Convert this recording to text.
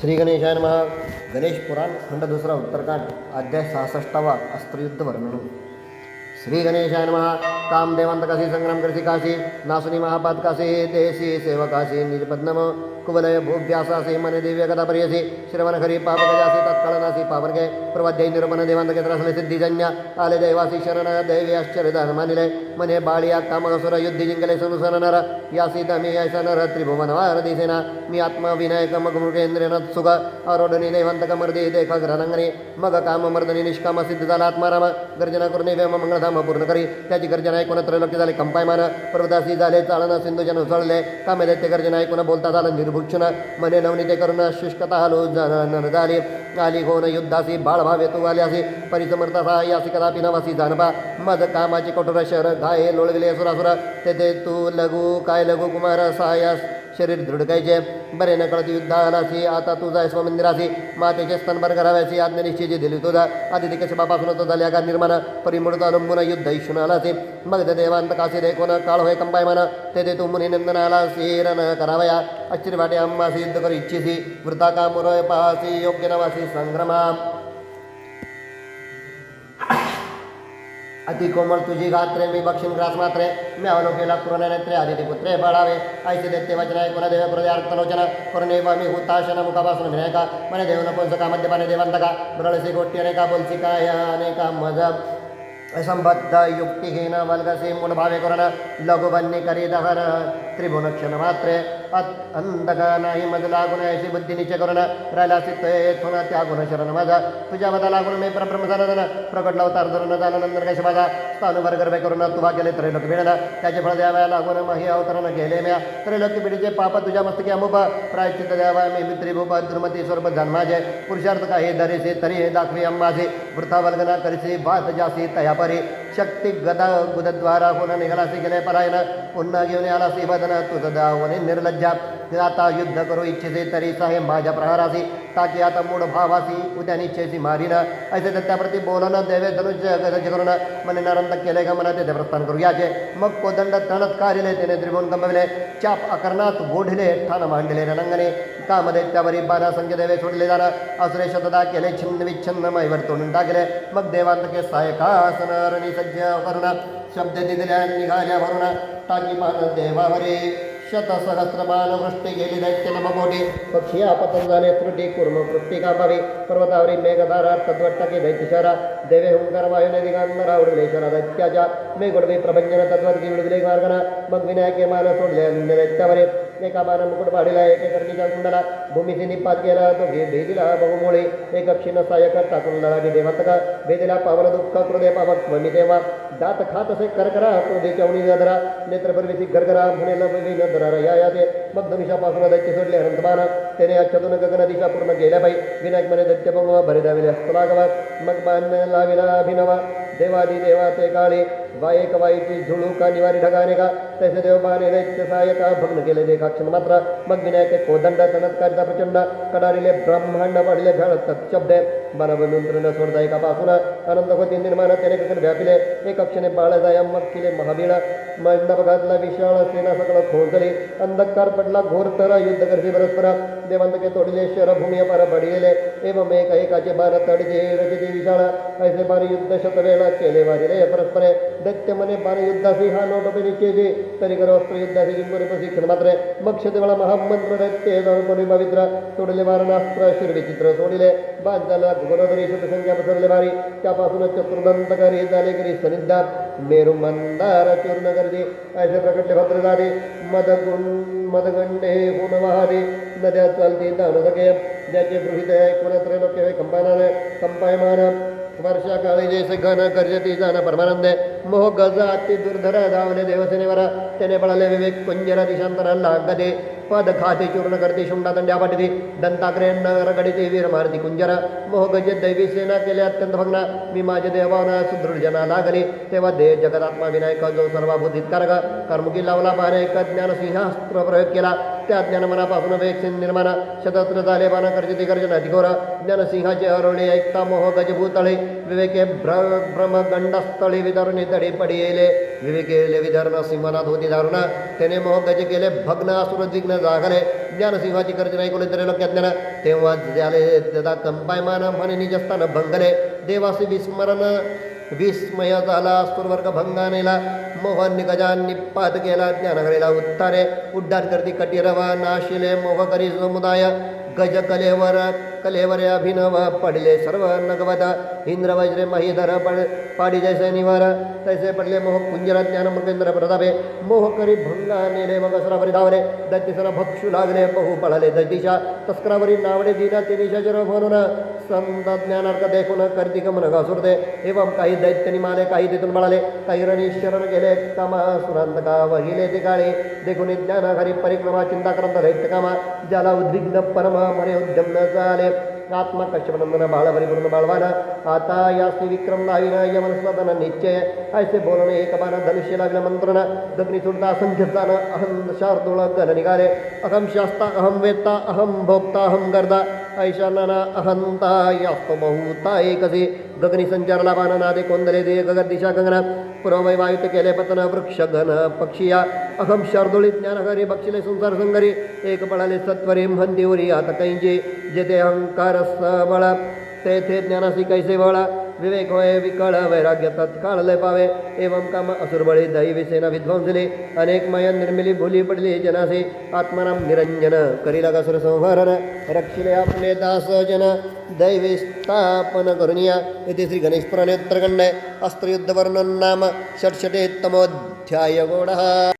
श्री गणेशाय नमः. गणेश पुराण खंड दुसरा उत्तरकांड अध्याय सहासष्टावा अस्त्रयुद्ध वर्णन. श्री गणेशाय नमः कामदेवंत काशी संग्राम करसी काशी नासुनी महापात काशी देशी सेवकाशी निजपद्नम कुवलय भूभ्यासासी मन दिव्य कथा पर्यसी श्रवण खरी पाप गजासी तत्काळनासी पावर्गे प्रवाद्य निरूपण देवांत केत्रसले सिद्धिजन्य आले दैवासी शरण दैवी आश्चर्यदान मानिले मने बाळिया कामसुर युद्धी जिंकले सनुसर नर यासी, दमी ऐसा नर त्रिभुवन वार दिसेना मी आत्मा, विनायक, मग मृगेंद्र सुख आरोढणी देवांतक मर्दी, देख घरांगणी मग काम, मर्दनी, निष्काम, सिद्ध झाला आत्माराम गर्जना करून मंगळधाम पूर्ण करी त्याची गर्जना ऐकून त्रैलोक्य झाले, कंपायमान पर्वतासी झाले, चाळण सिंधु जन उसळले कामे दैत्य नायक ऐकून बोलता झालं निर्भुक्षण मने नवनीते करून शुष्कता हलो नर झाली. आली होन युद्धासी, बाळ भावे तू आल्यासी परिसमर्थासा यासी कदापि नवासी जानपा मद कामाची कठोर शर घाये लोळविले सुरासुर तेथे तू लघु काय लघु कुमार सहायास शरीर दृढकायचे बरे न कळत युद्धालासी आता तू जाय स्वमंदिरासी मातेचे स्तनभर कराव्याची आज्ञा निश्चयची दिली तुझा आदिती कशपापासून तो झाल्या का निर्माण परिमूढत अवलंबून युद्ध इशून आलासी मग ते देवांत काशी देखून काळ होय कंपायमान तेथे तू मुनी नंदन आलासी रन करावया अच्चिर वाटे अम्मासी युद्ध करू इच्छिसी का मुरय पाहासी योग्य नवासी संग्रमा अति कोमल तुझी गात्रे मी बक्षिण ग्रास मात्रे। मी अवलोकेला कुरनेत्रे आदिती पुत्रे बाळावे ऐसे देते वचन ऐकून देव हृदय अर्थलोचन करुणे मी हुताशन मुखापासून विनायका मने देव नपुंसका मध्यपाने देवंतका। ब्रळसी गोष्टी अनेका बोलसी काय अनेका मज असंबद्ध युक्तिहीन वल्गसी मूळ भावे करून। लघुबन्नी करी दहन त्रिभुवन क्षण मात्रे। अंधक नाही मज लागून अशी बुद्धी निश्चय करून राहिला सिद्धेथून त्यागुण शरण माझा तुझ्या मधा लागून मी परब्रह्म झालं प्रकटला अवतार धरून झालं नंतर कशी माझा स्थानुवर गर्भ करून तुवा केले त्रैलोक मिळाला त्याचे फळ द्याव्या लागून मही अवतरण गेले म्या त्रैलोक पिढीचे पाप तुझ्या मस्तकी अमुप प्रायचित द्यावा मी मित्री भूप दुर्मती स्वरूप जन माझे पुरुषार्थ काही धरेसे तरी हे दाखवी अम्माझे वृथा वल्गना करीसी भात जासी तयापरी। गुदद्वारा पुन्हा निघालासी गेले परायण पुन्हा घेऊन आलासी वदन तुझ दावने निर्लज्जा। आता युद्ध करू इच्छिसे तरी साहे माझ्या प्रहारासी ताकी आता मूळ भावासी उद्या निश्चयसी मारीन। ऐसे त्याप्रती बोलन देवे धनुष्य गज करून मने नरंत केले का मना तेथे प्रस्थान करू। याचे मग कोदंड तणत कारिले त्याने त्रिभुवन कंबविले चाप आकरणात गोढिले ठाण मांडले रंगणे कामध्ये त्यावरी बाणा संख्य देवे सोडले जाणं असुरे शतदा केले छिन्न विच्छिन्न मैवर तोडून टाकले मग देवांतके सायकासन रणी करुण शब्द दिदिल्या निघाल्या भरून टाकी मान देवावरे शतसहस्रमान वृष्टी गेली दैत्य नममोठी पक्षी आपतन झाले त्रुटी कुर्म वृष्टी कामावी पर्वतावरी मेघधारा तद्वट्टकी दैत्यशरा देवे हुंकार वायुने एका मुकुट पाडीला एके कर्णीच्या कुंडला, भूमीचे निपात केला तो घे भेदिला बहुमोळे एक क्षीण सायक टाकून लढावी देवतका भेदिला पावन दुःख, कृदे पावक स्वमी देवा, दात खात असे करकरा क्रोधे चवणी नदरा नेत्रपर्वीसी गरगरा म्हणे लबवी नदरा, या या ते मग धनुष्यापासून दैत्य सोडले अनंतमान त्याने अच्छतून गगन दिशा पूर्ण केल्या पाई विनायक म्हणे दैत्य बंगवा भरी दाविले हस्तलागवा मग मान लाविला अभिनवा देवादी देवा ते काळे वायक वाईची झुळूका निवारी ढगाने का तैसे देव बाने दैत्य सहाय्यका भग्न केले देखा क्षण मात्र मग विनायक कोदंड चमत्कारिता प्रचंड कडारिले ब्रह्मांड पडले घळ शब्द बनवून सोडता एका पासून आनंद होती निर्माण त्याने ककन व्यापिले एक क्षणे बाळ जाय मग केले महाबीण मंडप घातला विशाळ सेना सकळ खोचली अंधकार पडला घोर तर युद्ध करते परस्पर, देवांतके तोडले शर भूमी पर पडिले एवं एक एकाचे बाण तडजे रजते विशाळ ऐसे बाण युद्ध शतवेळा केले वारी रे परस्परे दैत्य मने बाण युद्धासी हा नोटपे निश्चयचे तरी कर अस्त्र युद्धासी जिंकून प्रशिक्षण मात्र मग ತೊಡಲೆ महामंत्र ಶಿರಡಿ ಚಿತ್ರ पवित्र तोडले मारणास्त्र शिरडी चित्र सोडिले ಬಾರಿ ಚಾಪಾಸುನ संख्या पसरले भारी करी करी मंदार चूर्ण गर्दी ऐसे प्रकटले भद्र झाले मदगुण मदगंडे गुण वाहने नद्या दान सके जैसे गृहित ऐकून त्रैलोक्य कंपायमान कंपायमान। वर्षा काळी जैसे घन कर्जती जाण परमानंदे मोह गज अति दुर्धर धावले देवसेनेवर त्याने पळाले विवेक कुंजरा दिशांतरा लागते। पद खाते चूर्ण करते शुंडा दंड्या पाठते। दंताग्रे रगडिते वीर मारती कुंजर। मोह गज दैवी सेना केले अत्यंत भग्न। मी माझे देवाना सुदृढ जना लागले। तेव्हा देह जगदात्मा विनायक जो सर्वभूतीत कारक कर्मुकी लावला पाहणे एक ज्ञान सिंहास्त्र प्रयोग केला। ज्ञान मनापासून वेग निर्माण शतत्र बाण कर्जती गर्जन अधिकोर ज्ञानसिंहाचे हरवले ऐकता मोह गजभूतळे विवेके भ्र भ्रम गंडस्थळी वितरणी तडी पडिले विवे केले विधर्ण सिंहनाथ होती दारुण त्याने मोह गज केले भग्न असुर जिग्न जागले ज्ञानसिंहाची कर्ज नाही कोणी तरी लोक ज्ञान तेव्हा झाले दादा कंपायमान म्हणे निजस्थान भंगले देवासी विस्मरण विस्मय झाला सुरवर्गभंगानेला मोहन निपात केला ज्ञानकरेला उत्तारे उड्डाण करती कटिरवा, नाशिले मोह करी समुदाय गज कलेवर कलेवर अभिनव पडले सर्व नगवत इंद्र महीधर पड पाडी जैसे निवार तैसे पडले मोह कुंजर ज्ञान मृगेंद्र प्रतापे मोह करी भंगा नेले मग सरावरी धावले, दैत्यसना भक्षू लागले, बहु पळाले दैतिशा तस्करावरी नावडे दिना ते निशाचर म्हणून ज्ञानार्थ देखून करती गमन घासुरते एवम काही दैत्यनी माले, काही तिथून बळाले, काही रणी शरण गेले, कामा वहिले ते काळे देखून ज्ञान परिक्रमा दैत्य कामा ज्याला उद्विग्न परम मने उद्यम न झाले आत्मा कश्यपनंदन बाळ परिपूर्ण बाळवान आता यास्ती विक्रम लाविन यमन सदन निश्चय ऐसे बोलणे एक बाण धनुष्य लागलं मंत्रण दग्नी सुटता असंख्य जाण अहम शार्दूळ गण निघाले अहम शास्ता अहम वेत्ता अहम भोक्ता अहम गर्दा। ऐशा नाना अहंता यास्त बहुता एकसे। गगनी संचारला बाण नादे कोंदले दे गगन दिशा गगन पुरवै वायुत केले पतन वृक्ष घन पक्षिया अहम शार्दुळी ज्ञानहरी बक्षिले संसार संगरी एक बळाले सत्वरी म्हणदेवरी आता कैंजे जेथे अहंकार सबळ तेथे ज्ञानासी कैसे बळा। विवेक होय विकळ वैराग्य तत्काळ लय पावे। एवं काम असुरबळी दैवी सेना विध्वंसले। अनेक मय निर्मिली भुली पडली जनासे। आत्मानाम निरंजन करी लागा सुर संहारण रक्षिले आपले दास जन दैवी स्थापन करुनिया। येथे श्री गणेश पुराणे उत्तरखंड अस्त्रयुद्ध वर्णन नाम षटषटे तमोध्याय गोडः